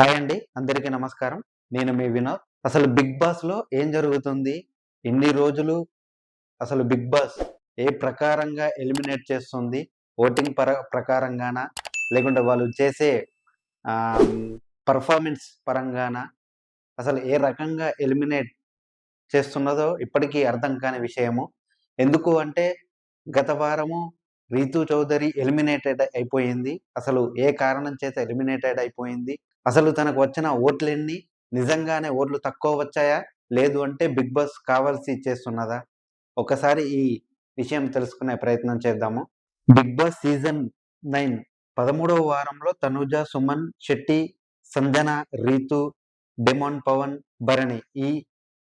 Hi అండి అందరికీ నమస్కారం. నేను మీ వినోద్. అసలు బిగ్ బాస్లో ఏం జరుగుతుంది? ఎన్ని రోజులు అసలు బిగ్ బాస్ ఏ ప్రకారంగా ఎలిమినేట్ చేస్తుంది? ఓటింగ్ పర ప్రకారంగానా? లేకుంటే వాళ్ళు చేసే పర్ఫార్మెన్స్ పరంగానా? అసలు ఏ రకంగా ఎలిమినేట్ చేస్తున్నదో ఇప్పటికీ అర్థం కాని విషయము. ఎందుకు అంటే గత వారము రీతు చౌదరి ఎలిమినేటెడ్ అయిపోయింది. అసలు ఏ కారణం చేత ఎలిమినేటెడ్ అయిపోయింది? అసలు తనకు వచ్చిన ఓట్లెన్ని? నిజంగానే ఓట్లు తక్కువ వచ్చాయా? లేదు అంటే బిగ్ బాస్ కావాల్సి చేస్తున్నదా? ఒకసారి ఈ విషయం తెలుసుకునే ప్రయత్నం చేద్దాము. బిగ్ బాస్ సీజన్ నైన్ పదమూడవ వారంలో తనుజ సుమన్ శెట్టి సంజన రీతు డెమోన్ పవన్ భరణి ఈ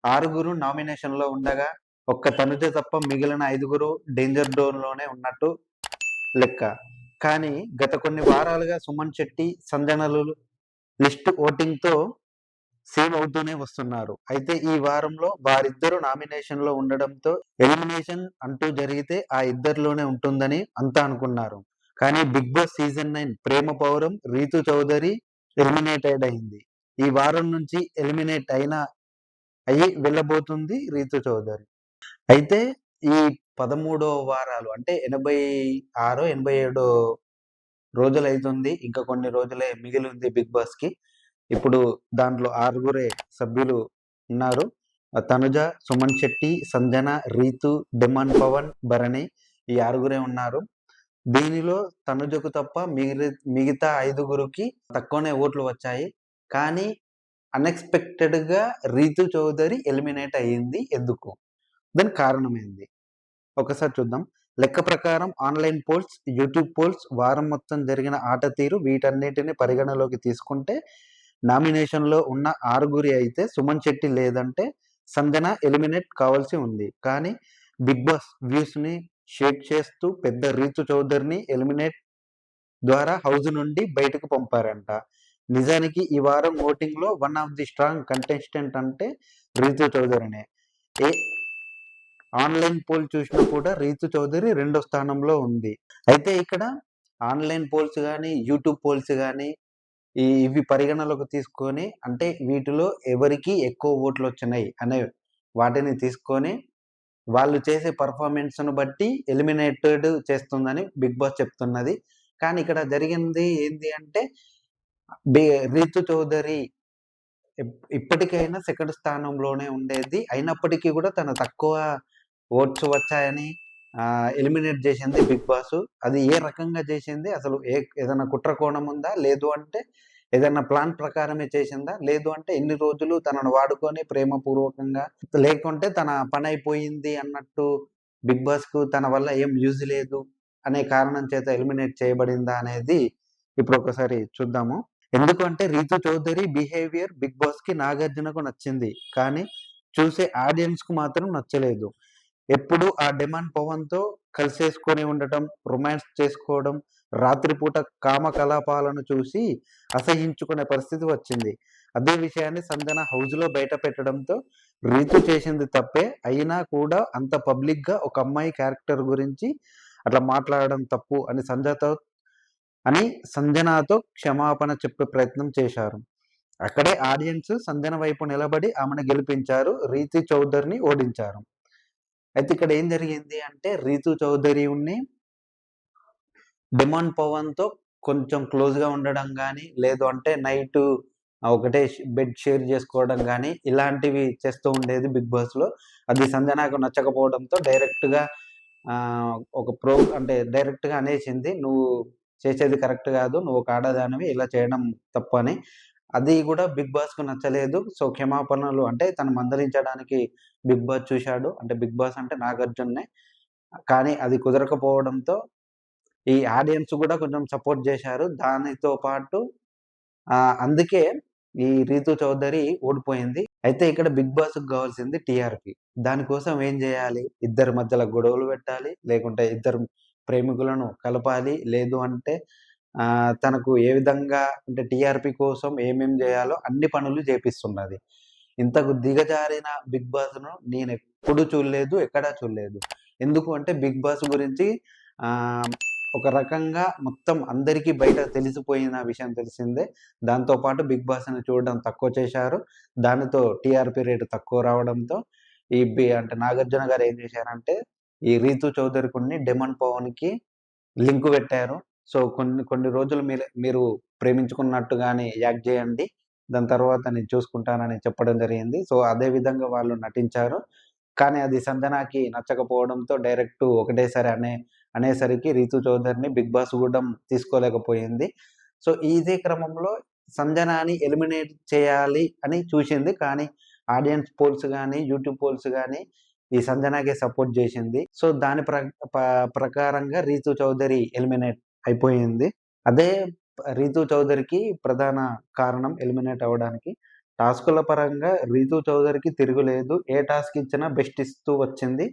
ఆరుగురు నామినేషన్లో ఉండగా ఒక్క తనుజ తప్ప మిగిలిన ఐదుగురు డేంజర్ డోన్లోనే ఉన్నట్టు లెక్క. కానీ గత కొన్ని వారాలుగా సుమన్ శెట్టి సంజనలు లిస్ట్ ఓటింగ్తో సేమ్ సేవ్ అవుతూనే వస్తున్నారు. అయితే ఈ వారంలో వారిద్దరు నామినేషన్లో ఉండడంతో ఎలిమినేషన్ అంటూ జరిగితే ఆ ఇద్దరిలోనే ఉంటుందని అంతా అనుకున్నారు. కానీ బిగ్ బాస్ సీజన్ నైన్ ప్రేమ పౌరం రీతు చౌదరి ఎలిమినేటెడ్ అయింది ఈ వారం నుంచి ఎలిమినేట్ అయిన అయ్యి వెళ్ళబోతుంది రీతు చౌదరి. అయితే ఈ పదమూడో వారాలు అంటే ఎనభై ఆరో ఎనభై ఏడో రోజులు అవుతుంది ఇంకా కొన్ని రోజులే మిగిలి ఉంది బిగ్ బాస్కి ఇప్పుడు దాంట్లో ఆరుగురే సభ్యులు ఉన్నారు. తనుజ సుమన్ శెట్టి సంజన రీతు డిమాన్ పవన్ భరణి ఈ ఆరుగురే ఉన్నారు. దీనిలో తనుజకు తప్ప మిగిలి మిగతా ఐదుగురికి తక్కువనే ఓట్లు వచ్చాయి. కానీ అన్ఎక్స్పెక్టెడ్గా రీతు చౌదరి ఎలిమినేట్ అయ్యింది. ఎందుకు? దానికి కారణం ఒకసారి చూద్దాం. లెక్క ప్రకారం ఆన్లైన్ పోల్స్ యూట్యూబ్ పోల్స్ వారం మొత్తం జరిగిన ఆట తీరు వీటన్నిటిని పరిగణలోకి తీసుకుంటే నామినేషన్లో ఉన్న ఆరుగురి అయితే సుమన్ శెట్టి లేదంటే సంజన ఎలిమినేట్ కావాల్సి ఉంది. కానీ బిగ్ బాస్ వ్యూస్ని షేక్ చేస్తూ పెద్ద రీతు చౌదరిని ఎలిమినేట్ ద్వారా హౌస్ నుండి బయటకు పంపారంట. నిజానికి ఈ వారం ఓటింగ్లో one of the strong contestant అంటే రీతు చౌదరినే. ఏ ఆన్లైన్ పోల్ చూసినా కూడా రీతు చౌదరి రెండో స్థానంలో ఉంది. అయితే ఇక్కడ ఆన్లైన్ పోల్స్ కానీ యూట్యూబ్ పోల్స్ కానీ ఈ ఇవి పరిగణలోకి తీసుకొని అంటే వీటిలో ఎవరికి ఎక్కువ ఓట్లు వచ్చినాయి అనే వాటిని తీసుకొని వాళ్ళు చేసే పర్ఫార్మెన్స్ను బట్టి ఎలిమినేటెడ్ చేస్తుందని బిగ్ బాస్ చెప్తున్నది. కానీ ఇక్కడ జరిగింది ఏంటి అంటే రీతు చౌదరి ఇప్పటికైనా సెకండ్ స్థానంలోనే ఉండేది. అయినప్పటికీ కూడా తన తక్కువ ఓట్స్ వచ్చాయని ఎలిమినేట్ చేసింది బిగ్ బాస్. అది ఏ రకంగా చేసింది? అసలు ఏ ఏదైనా కుట్ర కోణం ఉందా? లేదు అంటే ఏదైనా ప్లాన్ ప్రకారమే చేసిందా? లేదు అంటే ఎన్ని రోజులు తనను వాడుకొని ప్రేమపూర్వకంగా లేకుంటే తన పని అయిపోయింది అన్నట్టు బిగ్ బాస్కు తన వల్ల ఏం యూజ్ లేదు అనే కారణం చేత ఎలిమినేట్ చేయబడిందా అనేది ఇప్పుడు ఒకసారి చూద్దాము. ఎందుకంటే రీతు చౌదరి బిహేవియర్ బిగ్ బాస్కి నాగార్జునకు నచ్చింది. కానీ చూసే ఆడియన్స్కు మాత్రం నచ్చలేదు. ఎప్పుడు ఆ డిమాండ్ పవన్తో కలిసేసుకొని ఉండటం రొమాన్స్ చేసుకోవడం రాత్రిపూట కామకలాపాలను చూసి అసహించుకునే పరిస్థితి వచ్చింది. అదే విషయాన్ని సంజన హౌజ్లో బయట పెట్టడంతో రీతు చేసింది తప్పే. అయినా కూడా అంత పబ్లిక్గా ఒక అమ్మాయి క్యారెక్టర్ గురించి అట్లా మాట్లాడడం తప్పు అని సంజతో అని సంజనాతో క్షమాపణ చెప్పే ప్రయత్నం చేశారు. అక్కడే ఆడియన్స్ సంజన వైపు నిలబడి ఆమెను గెలిపించారు. రీతి చౌదరిని ఓడించారు. అయితే ఇక్కడ ఏం జరిగింది అంటే రీతు చౌదరి ఉన్ని డిమాండ్ పవన్తో కొంచెం క్లోజ్గా ఉండడం కానీ లేదు అంటే నైట్ ఒకటే బెడ్ షేర్ చేసుకోవడం కానీ ఇలాంటివి చేస్తూ ఉండేది బిగ్ బాస్లో. అది అది సంజనాకు నచ్చకపోవడంతో డైరెక్ట్గా ఒక ప్రో అంటే డైరెక్ట్గా అనేసింది నువ్వు చేసేది కరెక్ట్ కాదు నువ్వు ఒక ఆడదానివి ఇలా చేయడం తప్పు అని. అది కూడా బిగ్ బాస్కు నచ్చలేదు. సో క్షమాపణలు అంటే తను మందలించడానికి బిగ్ బాస్ చూశాడు. అంటే బిగ్ బాస్ అంటే నాగార్జున్నే. కానీ అది కుదరకపోవడంతో ఈ ఆడియన్స్ కూడా కొంచెం సపోర్ట్ చేశారు. దానితో పాటు అందుకే ఈ రీతు చౌదరి ఓడిపోయింది. అయితే ఇక్కడ బిగ్ బాస్ కావాల్సింది టీఆర్పి. దానికోసం ఏం చేయాలి? ఇద్దరి మధ్యలో గొడవలు పెట్టాలి. లేకుంటే ఇద్దరు ప్రేమికులను కలపాలి. లేదు అంటే తనకు ఏ విధంగా అంటే టిఆర్పి కోసం ఏమేం చేయాలో అన్ని పనులు చేపిస్తున్నది. ఇంతకు దిగజారిన బిగ్ బాస్ను నేను ఎప్పుడు చూడలేదు ఎక్కడా చూడలేదు. ఎందుకు అంటే బిగ్ బాస్ గురించి ఒక రకంగా మొత్తం అందరికీ బయట తెలిసిపోయిన విషయం తెలిసిందే. దాంతో పాటు బిగ్ బాస్ని చూడడం తక్కువ చేశారు. దానితో టీఆర్పీ రేటు తక్కువ రావడంతో ఈ బి అంటే నాగార్జున గారు ఏం చేశారంటే ఈ రీతు చౌదరి కొన్ని డెమన్ పవన్కి లింక్ పెట్టారు. సో కొన్ని కొన్ని రోజులు మీరు మీరు ప్రేమించుకున్నట్టుగానే యాక్ట్ చేయండి. దాని తర్వాత నేను చూసుకుంటానని చెప్పడం జరిగింది. సో అదే విధంగా వాళ్ళు నటించారు. కానీ అది సంజనాకి నచ్చకపోవడంతో డైరెక్ట్ ఒకటేసారి అనే అనేసరికి రీతు చౌదరిని బిగ్ బాస్ కూడా తీసుకోలేకపోయింది. సో ఇదే క్రమంలో సంజనాని ఎలిమినేట్ చేయాలి అని చూసింది. కానీ ఆడియన్స్ పోల్స్ కానీ యూట్యూబ్ పోల్స్ కానీ ఈ సంజనాకే సపోర్ట్ చేసింది. సో దాని ప్ర ప్రకారంగా రీతు చౌదరి ఎలిమినేట్ అయిపోయింది. అదే రీతు చౌదరికి ప్రధాన కారణం ఎలిమినేట్ అవ్వడానికి. టాస్కుల పరంగా రీతు చౌదరికి తిరుగులేదు ఏ టాస్క్ ఇచ్చినా బెస్ట్ ఇస్తూ వచ్చింది.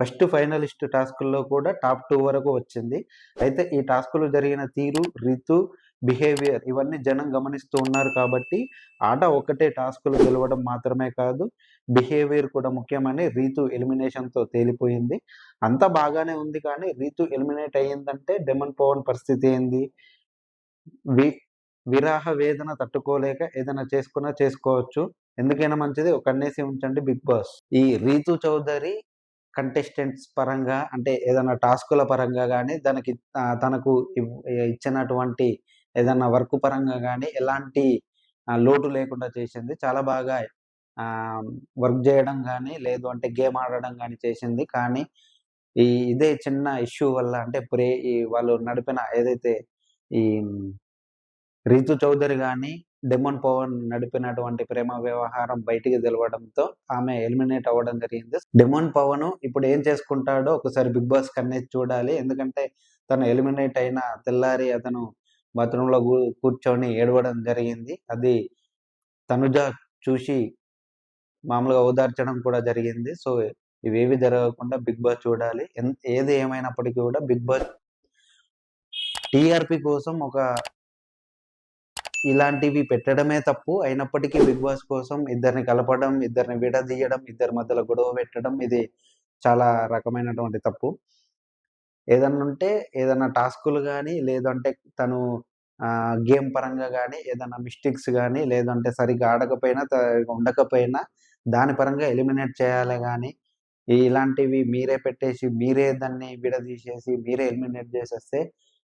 ఫస్ట్ ఫైనలిస్ట్ టాస్కుల్లో కూడా టాప్ టూ వరకు వచ్చింది. అయితే ఈ టాస్కులు జరిగిన తీరు రీతు బిహేవియర్ ఇవన్నీ జనం గమనిస్తూ ఉన్నారు కాబట్టి ఆట ఒకటే టాస్కులు గెలవడం మాత్రమే కాదు బిహేవియర్ కూడా ముఖ్యమని రీతు ఎలిమినేషన్తో తేలిపోయింది. అంతా బాగానే ఉంది కానీ రీతు ఎలిమినేట్ అయ్యిందంటే డెమన్ పవన్ పరిస్థితి ఏంది? వి విరాహ వేదన తట్టుకోలేక ఏదైనా చేసుకున్నా చేసుకోవచ్చు. ఎందుకైనా మంచిది ఒక అన్నేసి ఉంచండి బిగ్ బాస్. ఈ రీతు చౌదరి కంటెస్టెంట్స్ పరంగా అంటే ఏదైనా టాస్కుల పరంగా కానీ దానికి తనకు ఇచ్చినటువంటి ఏదన్నా వర్క్ పరంగా కానీ ఎలాంటి లోటు లేకుండా చేసింది. చాలా బాగా వర్క్ చేయడం కానీ లేదు అంటే గేమ్ ఆడడం కానీ చేసింది. కానీ ఈ ఇదే చిన్న ఇష్యూ వల్ల అంటే ప్రే ఈ వాళ్ళు నడిపిన ఏదైతే ఈ రీతు చౌదరి గాని డెమన్ పవన్ నడిపినటువంటి ప్రేమ వ్యవహారం బయటికి తెలవడంతో ఆమె ఎలిమినేట్ అవ్వడం జరిగింది. డెమన్ పవన్ ఇప్పుడు ఏం చేసుకుంటాడో ఒకసారి బిగ్ బాస్ కన్నేసి చూడాలి. ఎందుకంటే తను ఎలిమినేట్ అయిన తెల్లారి అతను బాత్రూంలో కూర్చొని ఏడవడం జరిగింది. అది తనుజ చూసి మామూలుగా ఓదార్చడం కూడా జరిగింది. సో ఇవేవి జరగకుండా బిగ్ బాస్ చూడాలి. ఏది ఏమైనప్పటికీ కూడా బిగ్ బాస్ టీఆర్పి కోసం ఒక ఇలాంటివి పెట్టడమే తప్పు. అయినప్పటికీ బిగ్ బాస్ కోసం ఇద్దరిని కలపడం ఇద్దరిని విడదీయడం ఇద్దరి మధ్యలో గొడవ పెట్టడం ఇది చాలా రకమైనటువంటి తప్పు. ఏదన్నా ఉంటే ఏదన్నా టాస్కులు కానీ లేదంటే తను గేమ్ పరంగా కానీ ఏదైనా మిస్టేక్స్ కానీ లేదంటే సరిగ్గా ఆడకపోయినా ఉండకపోయినా దాని పరంగా ఎలిమినేట్ చేయాలి కానీ ఇలాంటివి మీరే పెట్టేసి మీరే దాన్ని విడదీసేసి మీరే ఎలిమినేట్ చేసేస్తే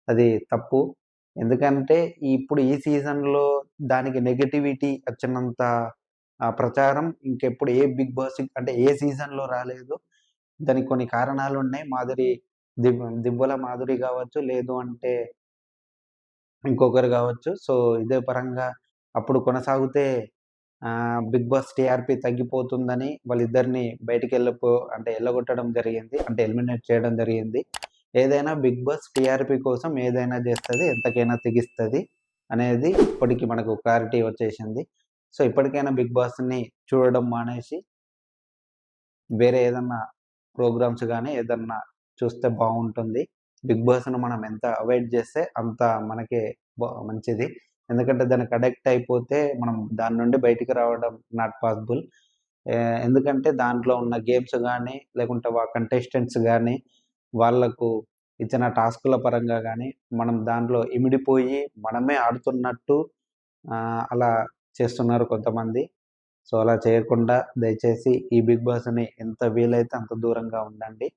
అది తప్పు ఎందుకంటే ఇప్పుడు ఈ సీజన్‌లో దానికి నెగటివిటీ వచ్చినంత ప్రచారం ఇంకెప్పుడు ఏ బిగ్ బాస్ అంటే ఏ సీజన్‌లో రాలేదు. దానికి కొన్ని కారణాలు ఉన్నాయి మాధురి దిబ్ దిబ్బల మాధురి కావచ్చు, లేదు అంటే ఇంకొకరు కావచ్చు. సో, ఇదే పరంగా అప్పుడు కొనసాగితే బిగ్ బాస్ టీఆర్‌పీ తగ్గిపోతుందని వాళ్ళిద్దరిని బయటికి వెళ్ళపో అంటే ఎల్లగొట్టడం జరిగింది. అంటే ఎలిమినేట్ చేయడం జరిగింది. ఏదైనా బిగ్ బాస్ టీఆర్పీ కోసం ఏదైనా చేస్తుంది ఎంతకైనా తెగిస్తుంది అనేది ఇప్పటికి మనకు క్లారిటీ వచ్చేసింది సో ఇప్పటికైనా బిగ్ బాస్ని చూడడం మానేసి వేరే ఏదన్నా ప్రోగ్రామ్స్ కానీ ఏదన్నా చూస్తే బాగుంటుంది. బిగ్ బాస్ను మనం ఎంత అవాయిడ్ చేస్తే అంత మనకి మంచిది. ఎందుకంటే దానికి అడెక్ట్ అయిపోతే మనం దాని నుండి బయటికి రావడం నాట్ పాసిబుల్ ఎందుకంటే దాంట్లో ఉన్న గేమ్స్ కానీ లేకుంటే వా కంటెస్టెంట్స్ కానీ వాళ్ళకు ఇచ్చిన టాస్కుల పరంగా కానీ మనం దాంట్లో ఇమిడిపోయి మనమే ఆడుతున్నట్టు అలా చేస్తున్నారు కొంతమంది. సో అలా చేయకుండా దయచేసి ఈ బిగ్ బాస్ని ఎంత వీలైతే అంత దూరంగా ఉండండి.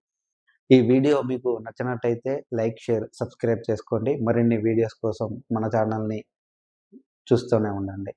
ఈ వీడియో మీకు నచ్చినట్టయితే లైక్ షేర్ సబ్స్క్రైబ్ చేసుకోండి. మరిన్ని వీడియోస్ కోసం మన ఛానల్ని చూస్తూనే ఉండండి.